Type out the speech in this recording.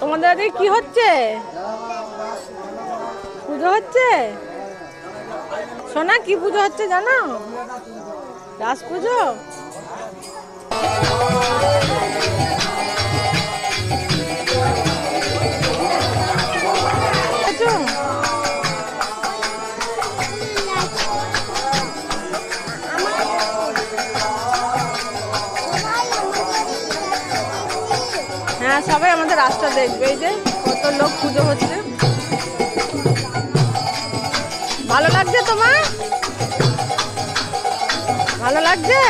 তোমাদের এদিকে কি হচ্ছে? পুজো হচ্ছে? সোনা কি পুজো হচ্ছে জানো? রাস পুজো? হ্যাঁ সবাই আমাদের রাস্তা দেখবে, এই যে কত লোক পুজো হচ্ছে। ভালো লাগছে তোমার? ভালো লাগছে?